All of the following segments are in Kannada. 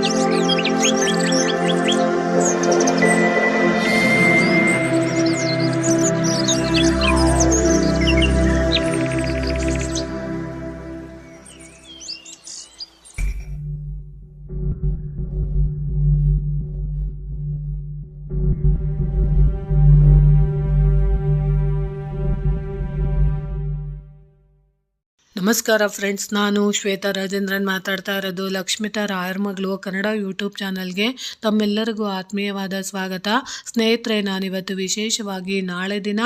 Música ನಮಸ್ಕಾರ ಫ್ರೆಂಡ್ಸ್, ನಾನು ಶ್ವೇತಾ ರಾಜೇಂದ್ರನ್ ಮಾತಾಡ್ತಾ ಇರೋದು ಲಕ್ಷ್ಮಿತಾ ರಾಯರ್ ಮಗಳು ಕನ್ನಡ ಯೂಟ್ಯೂಬ್ ಚಾನಲ್ಗೆ. ತಮ್ಮೆಲ್ಲರಿಗೂ ಆತ್ಮೀಯವಾದ ಸ್ವಾಗತ. ಸ್ನೇಹಿತರೆ, ನಾನಿವತ್ತು ವಿಶೇಷವಾಗಿ ನಾಳೆ ದಿನ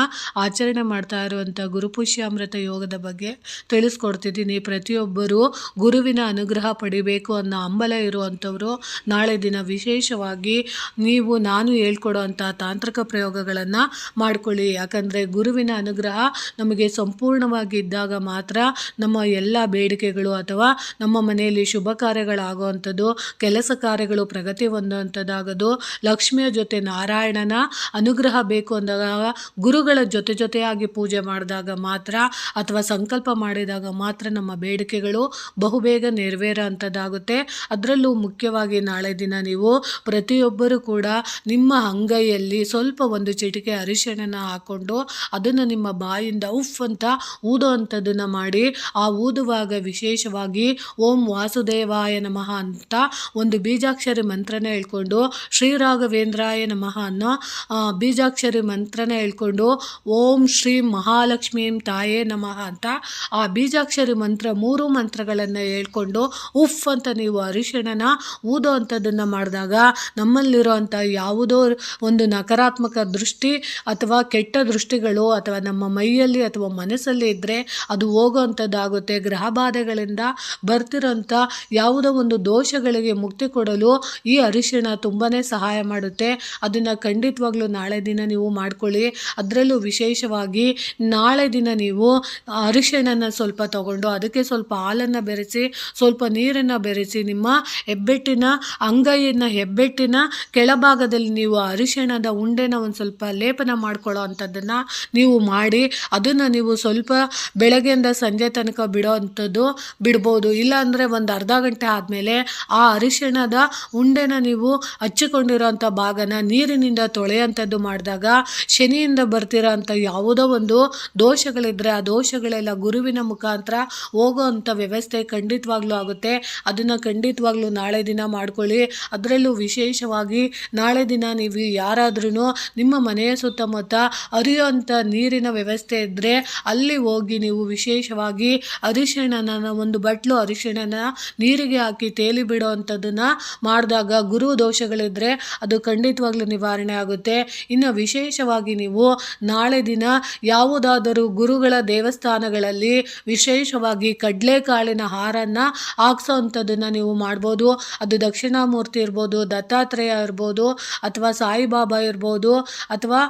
ಆಚರಣೆ ಮಾಡ್ತಾ ಇರುವಂಥ ಗುರುಪುಷ್ಯಾಮೃತ ಯೋಗದ ಬಗ್ಗೆ ತಿಳಿಸ್ಕೊಡ್ತಿದ್ದೀನಿ. ಪ್ರತಿಯೊಬ್ಬರು ಗುರುವಿನ ಅನುಗ್ರಹ ಪಡಿಬೇಕು ಅನ್ನೋ ಹಂಬಲ ಇರುವಂಥವರು. ನಾಳೆ ದಿನ ವಿಶೇಷವಾಗಿ ನೀವು, ನಾನು ಹೇಳ್ಕೊಡೋವಂಥ ತಾಂತ್ರಿಕ ಪ್ರಯೋಗಗಳನ್ನು ಮಾಡ್ಕೊಳ್ಳಿ. ಯಾಕಂದರೆ ಗುರುವಿನ ಅನುಗ್ರಹ ನಮಗೆ ಸಂಪೂರ್ಣವಾಗಿ ಇದ್ದಾಗ ಮಾತ್ರ ನಮ್ಮ ಎಲ್ಲ ಬೇಡಿಕೆಗಳು ಅಥವಾ ನಮ್ಮ ಮನೆಯಲ್ಲಿ ಶುಭ ಕಾರ್ಯಗಳಾಗುವಂಥದ್ದು, ಕೆಲಸ ಕಾರ್ಯಗಳು ಪ್ರಗತಿ ಹೊಂದುವಂಥದ್ದಾಗೋದು, ಲಕ್ಷ್ಮಿಯ ಜೊತೆ ನಾರಾಯಣನ ಅನುಗ್ರಹ ಬೇಕು ಅಂದಾಗ, ಗುರುಗಳ ಜೊತೆ ಜೊತೆಯಾಗಿ ಪೂಜೆ ಮಾಡಿದಾಗ ಮಾತ್ರ ಅಥವಾ ಸಂಕಲ್ಪ ಮಾಡಿದಾಗ ಮಾತ್ರ ನಮ್ಮ ಬೇಡಿಕೆಗಳು ಬಹುಬೇಗ ನೆರವೇರೋ ಅಂಥದ್ದಾಗುತ್ತೆ ಅದರಲ್ಲೂ ಮುಖ್ಯವಾಗಿ ನಾಳೆ ದಿನ ನೀವು ಪ್ರತಿಯೊಬ್ಬರು ಕೂಡ ನಿಮ್ಮ ಅಂಗೈಯಲ್ಲಿ ಸ್ವಲ್ಪ ಒಂದು ಚಿಟಿಕೆ ಅರಿಶಿಣನ ಹಾಕ್ಕೊಂಡು ಅದನ್ನು ನಿಮ್ಮ ಬಾಯಿಂದ ಉಫ್ ಅಂತ ಊದೋ ಅಂಥದ್ದನ್ನು ಮಾಡಿ ಆ ಊದುವಾಗ ವಿಶೇಷವಾಗಿ ಓಂ ವಾಸುದೇವಾಯ ನಮಃ ಅಂತ ಒಂದು ಬೀಜಾಕ್ಷರಿ ಮಂತ್ರನ ಹೇಳ್ಕೊಂಡು ಶ್ರೀರಾಘವೇಂದ್ರಾಯ ನಮಃ ಅನ್ನೋ ಬೀಜಾಕ್ಷರಿ ಮಂತ್ರನ ಹೇಳ್ಕೊಂಡು ಓಂ ಶ್ರೀ ಮಹಾಲಕ್ಷ್ಮೀಂ ತಾಯೇ ನಮಃ ಅಂತ ಆ ಬೀಜಾಕ್ಷರಿ ಮಂತ್ರ ಮೂರು ಮಂತ್ರಗಳನ್ನು ಹೇಳ್ಕೊಂಡು ಉಫ್ ಅಂತ ನೀವು ಅರಿಶಿಣನ ಊದೋ ಅಂಥದ್ದನ್ನು ಮಾಡಿದಾಗ ನಮ್ಮಲ್ಲಿರುವಂಥ ಯಾವುದೋ ಒಂದು ನಕಾರಾತ್ಮಕ ದೃಷ್ಟಿ ಅಥವಾ ಕೆಟ್ಟ ದೃಷ್ಟಿಗಳು ಅಥವಾ ನಮ್ಮ ಮೈಯಲ್ಲಿ ಅಥವಾ ಮನಸ್ಸಲ್ಲಿ ಇದ್ದರೆ ಅದು ಹೋಗುವಂಥದ್ದಾಗುತ್ತೆ ಗ್ರಹ ಬಾಧೆಗಳಿಂದ ಬರ್ತಿರೋಂಥ ಯಾವುದೋ ಒಂದು ದೋಷಗಳಿಗೆ ಮುಕ್ತಿ ಕೊಡಲು ಈ ಅರಿಶಿಣ ತುಂಬಾ ಸಹಾಯ ಮಾಡುತ್ತೆ. ಅದನ್ನು ಖಂಡಿತವಾಗ್ಲೂ ನಾಳೆ ದಿನ ನೀವು ಮಾಡ್ಕೊಳ್ಳಿ. ಅದರಲ್ಲೂ ವಿಶೇಷವಾಗಿ ನಾಳೆ ದಿನ ನೀವು ಅರಿಶಿಣನ ಸ್ವಲ್ಪ ತಗೊಂಡು ಅದಕ್ಕೆ ಸ್ವಲ್ಪ ಹಾಲನ್ನು ಬೆರೆಸಿ, ಸ್ವಲ್ಪ ನೀರನ್ನು ಬೆರೆಸಿ, ನಿಮ್ಮ ಹೆಬ್ಬೆಟ್ಟಿನ ಅಂಗೈಯನ್ನ, ಹೆಬ್ಬೆಟ್ಟಿನ ಕೆಳಭಾಗದಲ್ಲಿ ನೀವು ಅರಿಶಿಣದ ಉಂಡೆನ ಒಂದು ಸ್ವಲ್ಪ ಲೇಪನ ಮಾಡ್ಕೊಳ್ಳೋ ಅಂಥದ್ದನ್ನು ನೀವು ಮಾಡಿ, ಅದನ್ನು ನೀವು ಸ್ವಲ್ಪ ಬೆಳಗ್ಗೆಯಿಂದ ಸಂಜೆ ತನಕ ಬಿಡೋ ಅಂಥದ್ದು ಬಿಡ್ಬೋದು. ಇಲ್ಲಾಂದರೆ ಒಂದು ಅರ್ಧ ಗಂಟೆ ಆದಮೇಲೆ ಆ ಅರಿಶಿಣದ ಉಂಡೆನ ನೀವು ಹಚ್ಚಿಕೊಂಡಿರೋಂಥ ಭಾಗನ ನೀರಿನಿಂದ ತೊಳೆಯುವಂಥದ್ದು ಮಾಡಿದಾಗ ಶನಿಯಿಂದ ಬರ್ತಿರೋ ಅಂಥ ಯಾವುದೋ ಒಂದು ದೋಷಗಳಿದ್ದರೆ ಆ ದೋಷಗಳೆಲ್ಲ ಗುರುವಿನ ಮುಖಾಂತರ ಹೋಗೋ ಅಂಥ ವ್ಯವಸ್ಥೆ ಖಂಡಿತವಾಗ್ಲೂ ಆಗುತ್ತೆ. ಅದನ್ನು ಖಂಡಿತವಾಗ್ಲೂ ನಾಳೆ ದಿನ ಮಾಡ್ಕೊಳ್ಳಿ. ಅದರಲ್ಲೂ ವಿಶೇಷವಾಗಿ ನಾಳೆ ದಿನ ನೀವು ಯಾರಾದ್ರೂ ನಿಮ್ಮ ಮನೆಯ ಸುತ್ತಮುತ್ತ ಹರಿಯುವಂಥ ನೀರಿನ ವ್ಯವಸ್ಥೆ ಇದ್ದರೆ ಅಲ್ಲಿ ಹೋಗಿ ನೀವು ವಿಶೇಷವಾಗಿ ಅರಿಶಿಣನ ಒಂದು ಬಟ್ಲು ಅರಿಶಿಣನ ನೀರಿಗೆ ಹಾಕಿ ತೇಲಿ ಬಿಡೋ ಅಂಥದ್ದನ್ನು ಮಾಡಿದಾಗ ಗುರು ದೋಷಗಳಿದ್ದರೆ ಅದು ಖಂಡಿತವಾಗ್ಲೂ ನಿವಾರಣೆ ಆಗುತ್ತೆ. ಇನ್ನು ವಿಶೇಷವಾಗಿ ನೀವು ನಾಳೆ ದಿನ ಯಾವುದಾದರೂ ಗುರುಗಳ ದೇವಸ್ಥಾನಗಳಲ್ಲಿ ವಿಶೇಷವಾಗಿ ಕಡಲೆಕಾಳಿನ ಹಾರನ್ನ ಹಾಕ್ಸೋ ಅಂಥದ್ದನ್ನು ನೀವು ಮಾಡ್ಬೋದು. ಅದು ದಕ್ಷಿಣಾಮೂರ್ತಿ ಇರ್ಬೋದು, ದತ್ತಾತ್ರೇಯ ಇರ್ಬೋದು, ಅಥವಾ ಸಾಯಿಬಾಬಾ ಇರ್ಬೋದು, ಅಥವಾ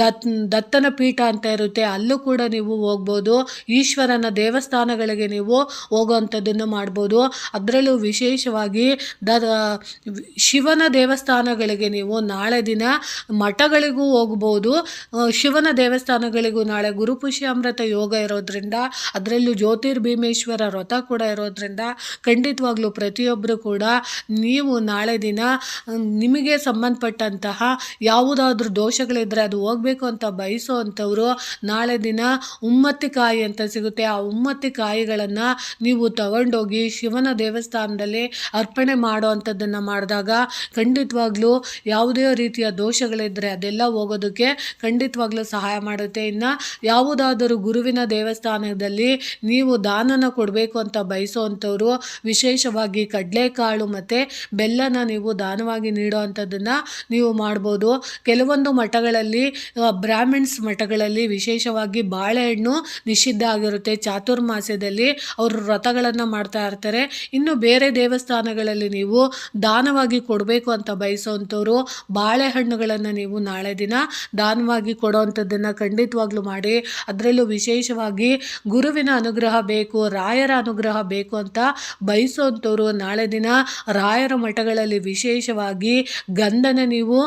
ದತ್, ದತ್ತನ ಪೀಠ ಅಂತ ಇರುತ್ತೆ, ಅಲ್ಲೂ ಕೂಡ ನೀವು ಹೋಗ್ಬೋದು. ಈಶ್ವರನ ದೇವಸ್ಥಾನಗಳಿಗೆ ನೀವು ಹೋಗುವಂಥದ್ದನ್ನು ಮಾಡ್ಬೋದು. ಅದರಲ್ಲೂ ವಿಶೇಷವಾಗಿ ದ ಶಿವನ ದೇವಸ್ಥಾನಗಳಿಗೆ ನೀವು ನಾಳೆ ದಿನ ಮಠಗಳಿಗೂ ಹೋಗ್ಬೋದು. ಶಿವನ ದೇವಸ್ಥಾನಗಳಿಗೂ ನಾಳೆ ಗುರುಪುಷ್ಯಾಮೃತ ಯೋಗ ಇರೋದ್ರಿಂದ, ಅದರಲ್ಲೂ ಜ್ಯೋತಿರ್ಭೀಮೇಶ್ವರ ವ್ರತ ಕೂಡ ಇರೋದ್ರಿಂದ ಖಂಡಿತವಾಗ್ಲೂ ಪ್ರತಿಯೊಬ್ಬರು ಕೂಡ ನೀವು ನಾಳೆ ದಿನ ನಿಮಗೆ ಸಂಬಂಧಪಟ್ಟಂತಹ ಯಾವುದಾದ್ರೂ ದೋಷಗಳಿದ್ದರೆ ಅದು ಹೋಗಬೇಕು ಅಂತ ಬಯಸೋ ಅಂಥವ್ರು ನಾಳೆ ದಿನ ಉಮ್ಮತ್ತಿಕಾಯಿ ಅಂತ ಸಿಗುತ್ತೆ. ಆ ಉಮ್ಮತ್ತಿ ಕಾಯಿಗಳನ್ನು ನೀವು ತಗೊಂಡೋಗಿ ಶಿವನ ದೇವಸ್ಥಾನದಲ್ಲಿ ಅರ್ಪಣೆ ಮಾಡೋ ಅಂಥದ್ದನ್ನು ಮಾಡಿದಾಗ ಖಂಡಿತವಾಗ್ಲೂ ಯಾವುದೇ ರೀತಿಯ ದೋಷಗಳಿದ್ದರೆ ಅದೆಲ್ಲ ಹೋಗೋದಕ್ಕೆ ಖಂಡಿತವಾಗ್ಲೂ ಸಹಾಯ ಮಾಡುತ್ತೆ. ಇನ್ನು ಯಾವುದಾದರೂ ಗುರುವಿನ ದೇವಸ್ಥಾನದಲ್ಲಿ ನೀವು ದಾನನ ಕೊಡಬೇಕು ಅಂತ ಬಯಸುವಂಥವ್ರು ವಿಶೇಷವಾಗಿ ಕಡಲೆಕಾಳು ಮತ್ತು ಬೆಲ್ಲನ ನೀವು ದಾನವಾಗಿ ನೀಡೋ ಅಂಥದ್ದನ್ನು ನೀವು ಮಾಡ್ಬೋದು. ಕೆಲವೊಂದು ಮಠಗಳಲ್ಲಿ ಬ್ರಾಹ್ಮಿಣ್ಸ್ ಮಠಗಳಲ್ಲಿ ವಿಶೇಷವಾಗಿ ಬಾಳೆಹಣ್ಣು ನಿಷಿದ್ಧ ಆಗಿರುತ್ತೆ. ಚಾತುರ್ಮಾಸ್ಯದಲ್ಲಿ ಅವರು ವ್ರತಗಳನ್ನು ಮಾಡ್ತಾ ಇರ್ತಾರೆ. ಇನ್ನು ಬೇರೆ ದೇವಸ್ಥಾನಗಳಲ್ಲಿ ನೀವು ದಾನವಾಗಿ ಕೊಡಬೇಕು ಅಂತ ಬಯಸೋವಂಥವ್ರು ಬಾಳೆಹಣ್ಣುಗಳನ್ನು ನೀವು ನಾಳೆ ದಿನ ದಾನವಾಗಿ ಕೊಡೋವಂಥದ್ದನ್ನು ಖಂಡಿತವಾಗ್ಲೂ ಮಾಡಿ, ಅದರಲ್ಲೂ ವಿಶೇಷವಾಗಿ ಗುರುವಿನ ಅನುಗ್ರಹ ಬೇಕು, ರಾಯರ ಅನುಗ್ರಹ ಬೇಕು ಅಂತ ಬಯಸುವಂಥವ್ರು ನಾಳೆ ದಿನ ರಾಯರ ಮಠಗಳಲ್ಲಿ ವಿಶೇಷವಾಗಿ ಗಂಧನ ನೀವು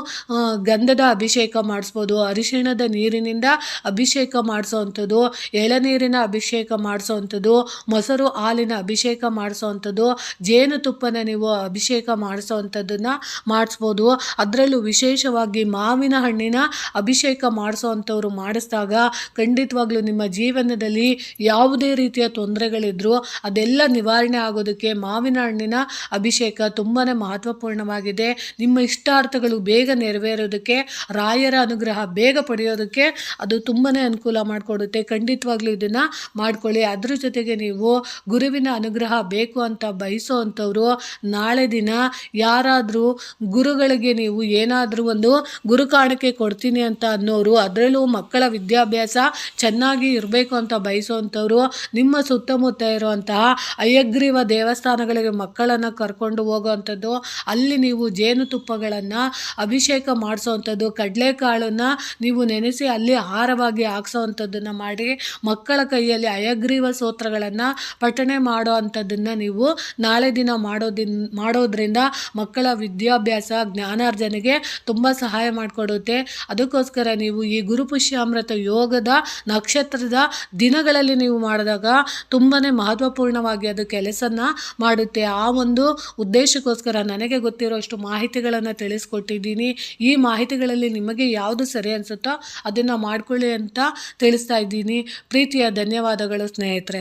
ಗಂಧದ ಅಭಿಷೇಕ ಮಾಡಿಸ್ಬೋದು, ಅರಿಶಿಣದ ನೀರಿನಿಂದ ಅಭಿಷೇಕ ಮಾಡಿಸೋವಂಥದ್ದು ಎಳನೀರಿನ ಅಭಿಷೇಕ ಮಾಡಿಸೋ ಮಾಡಿಸೋವಂಥದ್ದು ಮೊಸರು ಹಾಲಿನ ಅಭಿಷೇಕ ಮಾಡಿಸೋವಂಥದ್ದು ಜೇನುತುಪ್ಪನ ನೀವು ಅಭಿಷೇಕ ಮಾಡಿಸೋವಂಥದ್ದನ್ನು ಮಾಡಿಸ್ಬೋದು. ಅದರಲ್ಲೂ ವಿಶೇಷವಾಗಿ ಮಾವಿನ ಹಣ್ಣಿನ ಅಭಿಷೇಕ ಮಾಡಿಸೋವಂಥವ್ರು ಮಾಡಿಸಿದಾಗ ಖಂಡಿತವಾಗ್ಲೂ ನಿಮ್ಮ ಜೀವನದಲ್ಲಿ ಯಾವುದೇ ರೀತಿಯ ತೊಂದರೆಗಳಿದ್ರೂ ಅದೆಲ್ಲ ನಿವಾರಣೆ ಆಗೋದಕ್ಕೆ ಮಾವಿನ ಹಣ್ಣಿನ ಅಭಿಷೇಕ ತುಂಬಾ ಮಹತ್ವಪೂರ್ಣವಾಗಿದೆ. ನಿಮ್ಮ ಇಷ್ಟಾರ್ಥಗಳು ಬೇಗ ನೆರವೇರೋದಕ್ಕೆ, ರಾಯರ ಅನುಗ್ರಹ ಬೇಗ ಪಡೆಯೋದಕ್ಕೆ ಅದು ತುಂಬಾ ಅನುಕೂಲ ಮಾಡಿಕೊಡುತ್ತೆ. ಖಂಡಿತವಾಗ್ಲೂ ಇದನ್ನು ಮಾಡ್ಕೊಳ್ಳಿ. ಅದ್ರ ಜೊತೆಗೆ ನೀವು ಗುರುವಿನ ಅನುಗ್ರಹ ಬೇಕು ಅಂತ ಬಯಸೋ ಅಂಥವ್ರು, ನಾಳೆ ದಿನ ಯಾರಾದರೂ ಗುರುಗಳಿಗೆ ನೀವು ಏನಾದರೂ ಒಂದು ಗುರು ಕಾಣಿಕೆ ಕೊಡ್ತೀನಿ ಅಂತ ಅನ್ನೋರು, ಅದರಲ್ಲೂ ಮಕ್ಕಳ ವಿದ್ಯಾಭ್ಯಾಸ ಚೆನ್ನಾಗಿ ಇರಬೇಕು ಅಂತ ಬಯಸೋವಂಥವ್ರು ನಿಮ್ಮ ಸುತ್ತಮುತ್ತ ಇರುವಂತಹ ಅಯ್ಯಗ್ರೀವ ದೇವಸ್ಥಾನಗಳಿಗೆ ಮಕ್ಕಳನ್ನು ಕರ್ಕೊಂಡು ಹೋಗೋವಂಥದ್ದು ಅಲ್ಲಿ ನೀವು ಜೇನುತುಪ್ಪಗಳನ್ನು ಅಭಿಷೇಕ ಮಾಡಿಸೋವಂಥದ್ದು ಕಡಲೆಕಾಳನ್ನು ನೀವು ನೆನೆಸಿ ಅಲ್ಲಿ ಆಹಾರವಾಗಿ ಹಾಕ್ಸೋವಂಥದ್ದನ್ನು ಮಾಡಿ ಮಕ್ಕಳ ಕೈಯಲ್ಲಿ ಅಯಗ್ರೀವ ಸ್ತೋತ್ರಗಳನ್ನು ಪಠಣೆ ಮಾಡೋ ಅಂಥದ್ದನ್ನು ನೀವು ನಾಳೆ ದಿನ ಮಾಡೋದಿನ್, ಮಾಡೋದ್ರಿಂದ ಮಕ್ಕಳ ವಿದ್ಯಾಭ್ಯಾಸ, ಜ್ಞಾನಾರ್ಜನೆಗೆ ತುಂಬ ಸಹಾಯ ಮಾಡಿಕೊಡುತ್ತೆ. ಅದಕ್ಕೋಸ್ಕರ ನೀವು ಈ ಗುರುಪುಷ್ಯಾಮೃತ ಯೋಗದ ನಕ್ಷತ್ರದ ದಿನಗಳಲ್ಲಿ ನೀವು ಮಾಡಿದಾಗ ತುಂಬಾ ಮಹತ್ವಪೂರ್ಣವಾಗಿ ಅದು ಕೆಲಸನ ಮಾಡುತ್ತೆ. ಆ ಒಂದು ಉದ್ದೇಶಕ್ಕೋಸ್ಕರ ನನಗೆ ಗೊತ್ತಿರೋಷ್ಟು ಮಾಹಿತಿಗಳನ್ನು ತಿಳಿಸ್ಕೊಟ್ಟಿದ್ದೀನಿ. ಈ ಮಾಹಿತಿಗಳಲ್ಲಿ ನಿಮಗೆ ಯಾವುದು ಸರಿ ಅನಿಸುತ್ತೋ ಅದನ್ನು ಮಾಡ್ಕೊಳ್ಳಿ ಅಂತ ತಿಳಿಸ್ತಾ ಇದ್ದೀನಿ. ಪ್ರೀತಿಯ ಧನ್ಯವಾದಗಳು ಸ್ನೇಹಿತರೆ